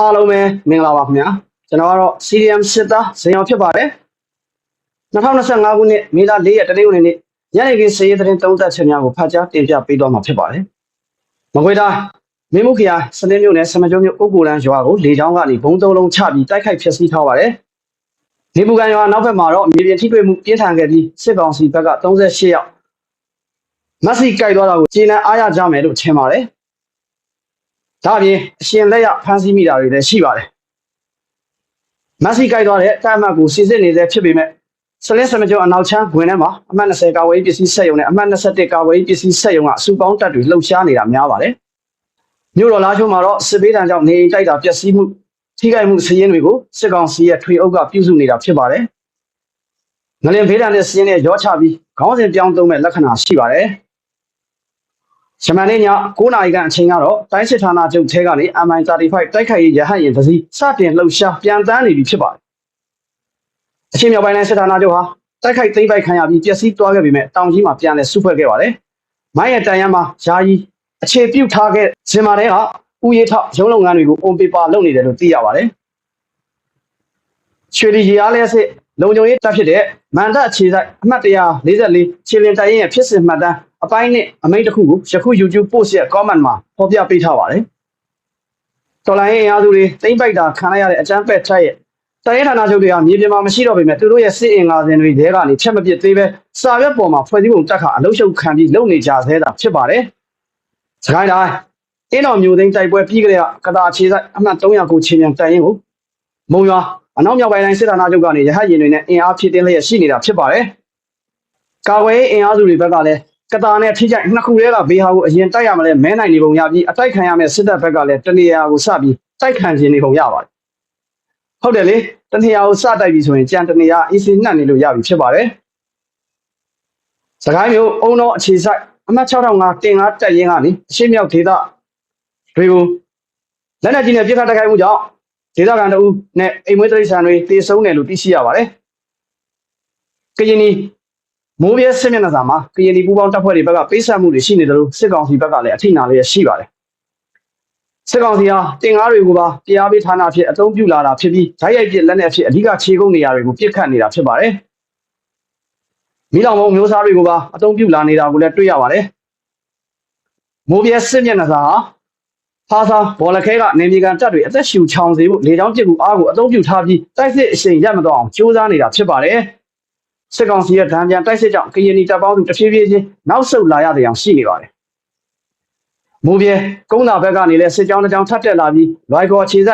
အားလုံးပဲမင်္ဂလာပါခင်ဗျာကျွန်တော်ကတော့ CDM စစ်သားဇင်အောင်ဖြစ်ပါတယ်2025ခုနှစ်မေလ4ရက်တနင်္ဂနွေနေ့ညနေခင်းစေရေးသတင်းသုံးသပ်ချက်များကိုဖတ်ကြားတင်ပြပေးတော့မှာဖြစ်ပါတယ်မကွေးတိုင်းမင်းမှုခရိုင်စနေမြို့နယ်ဆမကျုံမြို့အုတ်ကိုလန်းရွာကိုလေကြောင်းကနေဘုံသုံးလုံးချပြီးတိုက်ခိုက်ဖျက်ဆီးထားပါတယ်လေပူကန်ရွာနောက်ဘက်မှာတော့မြေပြင်ထိတွေ့မှုပြင်းထန်ခဲ့ပြီးစစ်ကောင်စီဘက်က38ယောက်မက်ဆီကြိုက်သွားတာကိုကျေနပ်အားရကြမယ်လို့ထင်ပါတယ် ဒါအပြင်အရှင်လက်ရဖမ်းဆီးမိတာတွေလည်းရှိပါတယ်မက်ဆီကြိုက်သွားတဲ့တာမတ်ကိုစစ်စစ်နေတဲ့ဖြစ်ပေမဲ့ဆလင်းစမကျော်အနောက်ချမ်းဝင်ထဲမှာအမှတ်20ကာဝေးပစ္စည်းဆက်ယုံနဲ့အမှတ်21ကာဝေးပစ္စည်းဆက်ယုံကအစုပေါင်းတပ်တွေလှုပ်ရှားနေတာများပါတယ်မြို့တော်လားချုံမှာတော့စစ်ဘေးဒဏ်ကြောင့်နေအိမ်တိုက်တာပျက်စီးမှုထိခိုက်မှုစည်ရင်းတွေကိုစစ်ကောင်စီရဲ့ထွေအုပ်ကပြုစုနေတာဖြစ်ပါတယ်ငလင်ဘေးဒဏ်နဲ့စည်ရင်းနဲ့ရောချပြီးခေါင်းစဉ်ပြောင်းသုံးမဲ့လက္ခဏာရှိပါတယ် ရှမန်နေ့ည9နာရီခန့်အချိန်ကတော့တိုင်းစစ်ဌာနချုပ်ထဲကနေ MI35 တိုက်ခိုက်ရေးရဟတ်ယာဉ်တစ်စီးစတင်လှုပ်ရှားပြန်တန်းနေပြီဖြစ်ပါတယ်အချင်းမြောက်ပိုင်းတိုင်းစစ်ဌာနချုပ်ဟာတိုက်ခိုက်သိမ်းပိုက်ခံရပြီးပျက်စီးသွားခဲ့ပေမဲ့တောင်ကြီးမှာပြန်လည်စုဖွဲ့ခဲ့ပါတယ်။မိုင်းရတန်ရမ်းမှာယာယီအခြေပြုတ်ထားခဲ့ဇင်မာတဲ့ကဥယေထောက်ရုံးလုပ်ငန်းတွေကို on paper လုပ်နေတယ်လို့သိရပါတယ်။ရွှေလီရီအားလျက်စစ်လုံခြုံရေးတပ်ဖြစ်တဲ့မန်တပ်အခြေစိုက်အမှတ်144ခြေလင်တိုင်ရင်ရဲ့ဖြစ်စဉ်မှတ်တမ်း အပိုင်းနဲ့အမိန့်တစ်ခုကိုယခု YouTube post ရဲ့ comment မှာဖော်ပြပေးထားပါတယ်။တော်လိုင်းရင်အားစုတွေသိမ့်ပိုက်တာခံရတဲ့အကြမ်းဖက်ချက်ရဲ့တိုင်းဌာနချုပ်တွေကမြေပြင်မှာမရှိတော့ပေမဲ့သူတို့ရဲ့စစ်အင်္ဂါစဉ်တွေတဲကနေဖြတ်မပစ်သေးပဲစာရွက်ပေါ်မှာဖွဲ့စည်းပုံတက်ခါအလုံးရှုပ်ခံပြီးလုပ်နေကြသေးတာဖြစ်ပါတယ်။စကိုင်းတိုင်းအင်းတော်မျိုးသိန်းတိုက်ပွဲပြီးကြတဲ့ကတာအခြေဆိုင်အမှတ်300ကိုချင်းမြန်တိုင်ရင်ကိုမုံရွာအနောက်မြောက်ပိုင်းတိုင်းစစ်ဌာနချုပ်ကနေရဟတ်ရင်တွေနဲ့အင်အားဖြည့်တင်းလျက်ရှိနေတာဖြစ်ပါတယ်။ကာကွယ်ရေးအင်အားစုတွေဘက်ကလည်း ကတာနဲ့ထိကြိုက်နှစ်ခုတည်းကဘေးဟာကိုအရင်တိုက်ရမလဲမဲနိုင်နေပုံရပြီးအတိုက်ခံရမယ့်စစ်တပ်ဘက်ကလည်းတနေရာကိုစပြီးတိုက်ခံခြင်းနေပုံရပါတယ်။ဟုတ်တယ်လေတနေရာကိုစတိုက်ပြီဆိုရင်ကြံတနေရာအီစီနှံ့နေလို့ရပြီဖြစ်ပါတယ်။စကိုင်းမျိုးအုံတော်အခြေဆိုင်အမှတ်6005တင်ကားတက်ရင်ကနေအရှေ့မြောက်ဒေသတွေကိုလက်နက်ကြီးနဲ့ပြစ်ခတ်တိုက်ခိုက်မှုကြောင့်ဒေသခံတအုပ်နဲ့အိမ်မွေးတိရစ္ဆာန်တွေတေဆုံးတယ်လို့သိရှိရပါတယ်။ကရင်နီ မိုးပြဲစစ်မျက်နှာစာမှာကရင်နီပူပေါင်းတပ်ဖွဲ့တွေဘက်ကပေးဆက်မှုတွေရှိနေတယ်လို့စစ်ကောင်စီဘက်ကလည်းအထိနာလေးရှိပါတယ်။စစ်ကောင်စီဟာတင်ကားတွေကိုပါတရားပေးဌာနအဖြစ်အသုံးပြုလာတာဖြစ်ပြီးဓာတ်ရိုက်ပြစ်လက်နက်အဖြစ်အဓိကခြေကုပ်နေရာတွေကိုပြစ်ခတ်နေတာဖြစ်ပါတယ်။မိလောင်မုံမျိုးစားတွေကိုပါအသုံးပြုလာနေတာကိုလည်းတွေ့ရပါတယ်။မိုးပြဲစစ်မျက်နှာစာဟာဖာသာဘော်လခဲကနေမြေကန်တပ်တွေအသက်ရှူချောင်စေဖို့လေကြောင်းပစ်ကူအားကိုအသုံးပြုထားပြီးတိုက်စစ်အရှိန်ရပ်မတော့အောင်ကြိုးစားနေတာဖြစ်ပါတယ်။ စစ်ကောင်စီရဲ့ဒဏ်ပြန်တိုက်စစ်ကြောင့်ကရင်နီတပ်ပေါင်းစုတစ်ဖြည်းဖြည်းချင်းနောက်ဆုတ်လာရတဲ့အောင်ရှိနေပါတယ်။မိုးပြဲကုန်းသာဘက်ကနေလည်းစစ်ကြောင်းတစ်ကြောင်းထပ်တက်လာပြီးလွိုင်ကော်အခြေစ